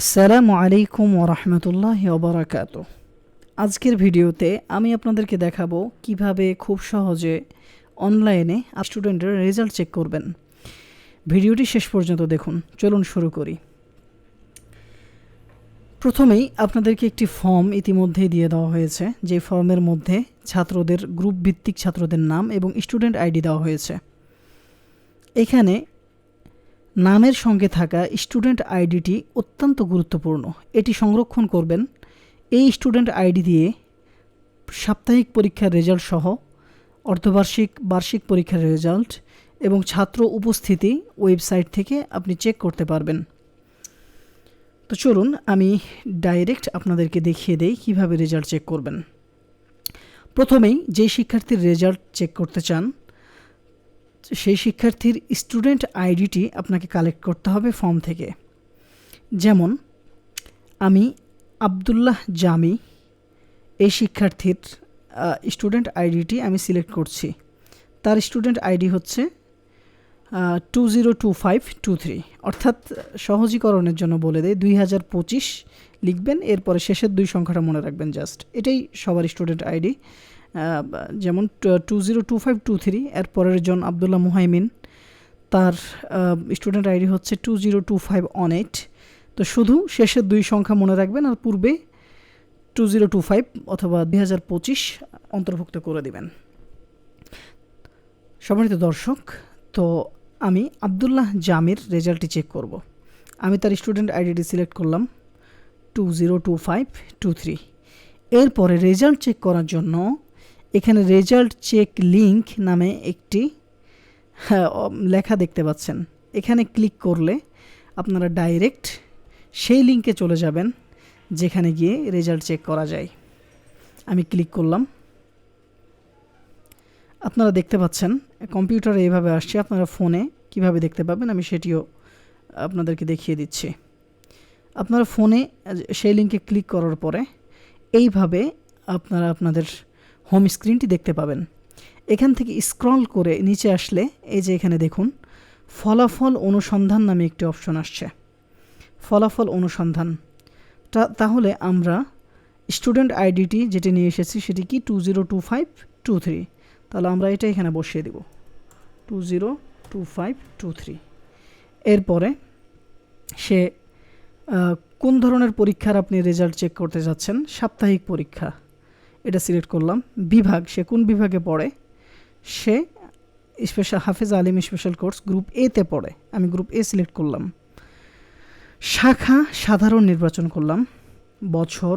আসসালামু আলাইকুম ওরহমতুল্লাহ ওবরাকাত আজকের ভিডিওতে আমি আপনাদেরকে দেখাবো কীভাবে খুব সহজে অনলাইনে স্টুডেন্টের রেজাল্ট চেক করবেন। ভিডিওটি শেষ পর্যন্ত দেখুন, চলুন শুরু করি। প্রথমেই আপনাদেরকে একটি ফর্ম ইতিমধ্যেই দিয়ে দেওয়া হয়েছে, যে ফর্মের মধ্যে ছাত্রদের, গ্রুপ ভিত্তিক ছাত্রদের নাম এবং স্টুডেন্ট আইডি দেওয়া হয়েছে। এখানে নামের সঙ্গে থাকা স্টুডেন্ট আইডিটি অত্যন্ত গুরুত্বপূর্ণ। এটি সংরক্ষণ করবেন। এই স্টুডেন্ট আইডি দিয়ে সাপ্তাহিক পরীক্ষার রেজাল্ট সহ অর্ধবার্ষিক, বার্ষিক পরীক্ষার রেজাল্ট এবং ছাত্র উপস্থিতি ওয়েবসাইট থেকে আপনি চেক করতে পারবেন। তো চলুন আমি ডাইরেক্ট আপনাদেরকে দেখিয়ে দেই কীভাবে রেজাল্ট চেক করবেন। প্রথমেই যে শিক্ষার্থীর রেজাল্ট চেক করতে চান সেই শিক্ষার্থীর স্টুডেন্ট আইডিটি আপনাকে কালেক্ট করতে হবে ফর্ম থেকে। যেমন, আমি আবদুল্লাহ জামি, এই শিক্ষার্থীর স্টুডেন্ট আইডিটি আমি সিলেক্ট করছি। তার স্টুডেন্ট আইডি হচ্ছে two zero two five two three অর্থাৎ সহজীকরণের জন্য বলে দেয় দুই হাজার পঁচিশ লিখবেন, এরপরে শেষের দুই সংখ্যাটা মনে রাখবেন জাস্ট এটাই সবার স্টুডেন্ট আইডি যেমন two zero two five two three, এর পরের জন আবদুল্লাহ মুহাইমিন। তার স্টুডেন্ট আইডি হচ্ছে two zero two five one eight. তো শুধু শেষের দুই সংখ্যা মনে রাখবেন আর পূর্বে টু জিরো টু ফাইভ অথবা দুই হাজার পঁচিশ অন্তর্ভুক্ত করে দিবেন। সম্মানিত দর্শক, তো আমি আবদুল্লাহ জামির রেজাল্টটি চেক করব। আমি তার স্টুডেন্ট আইডিটি সিলেক্ট করলাম two zero two five two three. এরপরে রেজাল্ট চেক করার জন্য এখানে রেজাল্ট চেক লিঙ্ক নামে একটি হ্যাঁ, লেখা দেখতে পাচ্ছেন। এখানে ক্লিক করলে আপনারা ডাইরেক্ট সেই লিঙ্কে চলে যাবেন যেখানে গিয়ে রেজাল্ট চেক করা যায়। আমি ক্লিক করলাম। আপনারা দেখতে পাচ্ছেন কম্পিউটারে এভাবে আসছে। আপনারা ফোনে কীভাবে দেখতে পাবেন? আমি সেটিও আপনাদেরকে দেখিয়ে দিচ্ছি। আপনারা ফোনে সেই লিঙ্কে ক্লিক করার পরে এইভাবে আপনারা আপনাদের হোম স্ক্রিনটি দেখতে পাবেন। এখান থেকে স্ক্রল করে নিচে আসলে এই যে এখানে দেখুন, ফলাফল অনুসন্ধান নামে একটি অপশন আসছে। ফলাফল অনুসন্ধান। তাহলে আমরা স্টুডেন্ট আইডিটি যেটি নিয়ে এসেছি সেটি কি two zero two five two three? তাহলে আমরা এটা এখানে বসিয়ে দেব। Two zero two five two three. এরপরে সে কোন ধরনের পরীক্ষার আপনি রেজাল্ট চেক করতে যাচ্ছেন? সাপ্তাহিক পরীক্ষা। এটা সিলেক্ট করলাম। বিভাগ, সে কোন বিভাগে পড়ে? সে স্পেশাল হাফেজ আলিম স্পেশাল কোর্স গ্রুপ এতে পড়ে। আমি গ্রুপ এ সিলেক্ট করলাম। শাখা সাধারণ নির্বাচন করলাম। বছর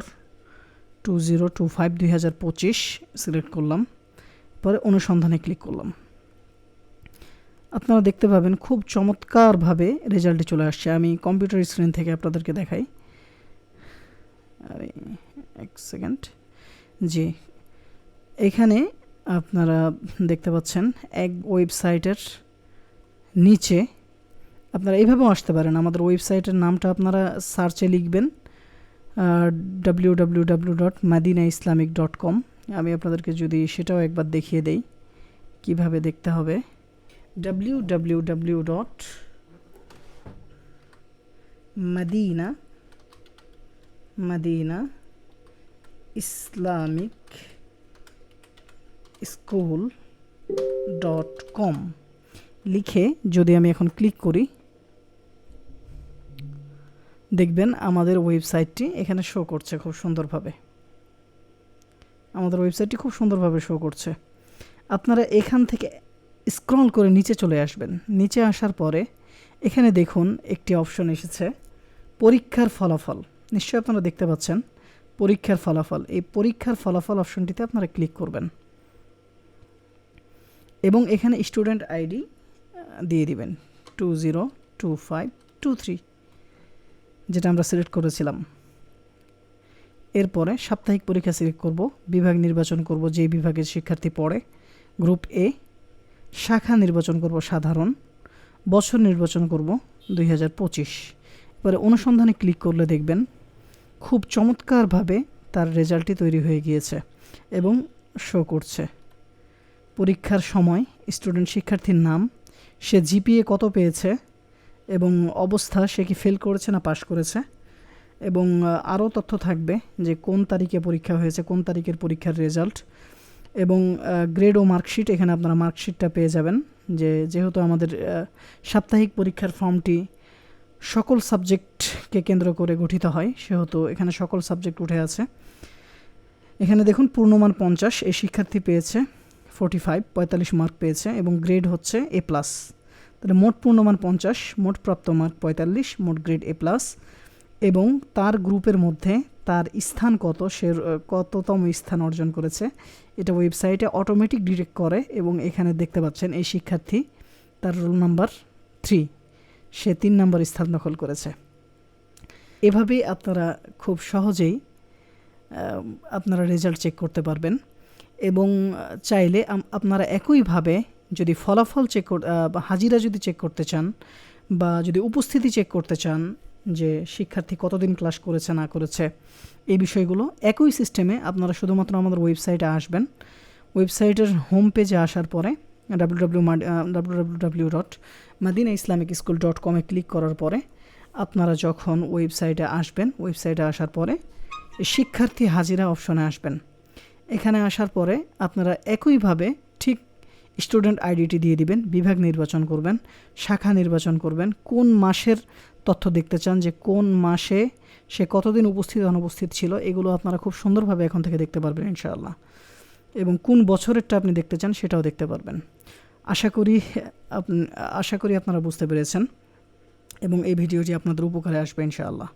টু জিরো টু ফাইভ দুই হাজার পঁচিশ সিলেক্ট করলাম। পরে অনুসন্ধানে ক্লিক করলাম। আপনারা দেখতে পাবেন খুব চমৎকারভাবে রেজাল্টটি চলে আসছে। আমি কম্পিউটার স্ক্রিন থেকে আপনাদেরকে দেখাই। এক সেকেন্ড জি। এখানে আপনারা দেখতে পাচ্ছেন এক ওয়েবসাইটের নিচে আপনারা এইভাবেও আসতে পারেন। আমাদের ওয়েবসাইটের নামটা আপনারা সার্চে লিখবেন W W W dot Madina Islamic dot com আমি আপনাদেরকে যদি সেটাও একবার দেখিয়ে দেই, কীভাবে দেখতে হবে। W W W dot Madina Madina Islamic school dot com লিখে যদি আমি এখন ক্লিক করি, দেখবেন আমাদের ওয়েবসাইটটি এখানে শো করছে খুব সুন্দরভাবে। আমাদের ওয়েবসাইটটি খুব সুন্দরভাবে শো করছে। আপনারা এখান থেকে স্ক্রল করে নিচে চলে আসবেন। নিচে আসার পরে এখানে দেখুন একটি অপশন এসেছে, পরীক্ষার ফলাফল। নিশ্চয়ই আপনারা দেখতে পাচ্ছেন। পরীক্ষার ফলাফল। এই পরীক্ষার ফলাফল অপশনটিতে আপনারা ক্লিক করবেন। এবং এখানে স্টুডেন্ট আইডি দিয়ে দিবেন। Two zero, two five, two three, যেটা আমরা সিলেক্ট করেছিলাম। এরপরে সাপ্তাহিক পরীক্ষা সিলেক্ট করব, বিভাগ নির্বাচন করব, যে বিভাগের শিক্ষার্থী পড়ে। গ্রুপ এ, শাখা নির্বাচন করব, সাধারণ। বছর নির্বাচন করব, দুই হাজার পঁচিশ। এবারে অনুসন্ধানে ক্লিক করলে দেখবেন খুব চমৎকারভাবে তার রেজাল্টটি তৈরি হয়ে গিয়েছে এবং শো করছে। পরীক্ষার সময় স্টুডেন্ট শিক্ষার্থীর নাম, সে জিপিএ কত পেয়েছে এবং অবস্থা, সে কি ফেল করেছে না পাশ করেছে এবং আরও তথ্য থাকবে যে কোন তারিখে পরীক্ষা হয়েছে, কোন তারিখের পরীক্ষার রেজাল্ট এবং গ্রেড ও মার্কশিট, এখানে আপনারা মার্কশিটটা পেয়ে যাবেন যে যেহেতু আমাদের সাপ্তাহিক পরীক্ষার ফর্মটি সকল সাবজেক্টকে কেন্দ্র করে গঠিত হয়, সেহেতু এখানে সকল সাবজেক্ট উঠে আছে। এখানে দেখুন পূর্ণমান পঞ্চাশ এই শিক্ষার্থী পেয়েছে ফোর্টি ফাইভ পঁয়তাল্লিশ মার্ক পেয়েছে এবং গ্রেড হচ্ছে এ প্লাস তাহলে মোট পূর্ণমান পঞ্চাশ, মোট প্রাপ্ত মার্ক পঁয়তাল্লিশ, মোট গ্রেড এ প্লাস এবং তার গ্রুপের মধ্যে তার স্থান কত, সে, কততম স্থান অর্জন করেছে, এটা ওয়েবসাইটে অটোমেটিক ডিটেক্ট করে এবং এখানে দেখতে পাচ্ছেন এই শিক্ষার্থী, তার রোল নাম্বার থ্রি সে তিন নম্বর স্থান দখল করেছে। এভাবেই আপনারা খুব সহজেই আপনারা রেজাল্ট চেক করতে পারবেন এবং চাইলে আপনারা একইভাবে যদি ফলাফল চেক হাজিরা যদি চেক করতে চান বা যদি উপস্থিতি চেক করতে চান যে শিক্ষার্থী কতদিন ক্লাস করেছে, না করেছে, এই বিষয়গুলো একই সিস্টেমে আপনারা শুধুমাত্র আমাদের ওয়েবসাইটে আসবেন। ওয়েবসাইটের হোম পেজে আসার পরে W W W dot Madina Islamic school dot কমে ক্লিক করার পরে আপনারা যখন ওয়েবসাইটে আসবেন ওয়েবসাইটে আসার পরে শিক্ষার্থী হাজিরা অপশনে আসবেন। এখানে আসার পরে আপনারা একইভাবে ঠিক স্টুডেন্ট আইডিটি দিয়ে দিবেন, বিভাগ নির্বাচন করবেন, শাখা নির্বাচন করবেন, কোন মাসের তথ্য দেখতে চান, যে কোন মাসে সে কতদিন উপস্থিত, অনুপস্থিত ছিল, এগুলো আপনারা খুব সুন্দরভাবে এখন থেকে দেখতে পারবেন ইনশাআল্লাহ। এবং কোন বছরেরটা আপনি দেখতে চান, সেটাও দেখতে পারবেন। আশা করি আশা করি আপনারা বুঝতে পেরেছেন এবং এই ভিডিওটি আপনাদের উপকারে আসবে ইনশাআল্লাহ।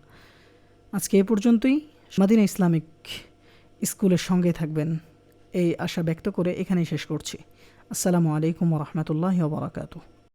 আজকে এ পর্যন্তই। মাদিনা ইসলামিক স্কুলের সঙ্গে থাকবেন এই আশা ব্যক্ত করে এখানেই শেষ করছি। আসসালামু আলাইকুম রহমতুল্লাহ বারাকাতু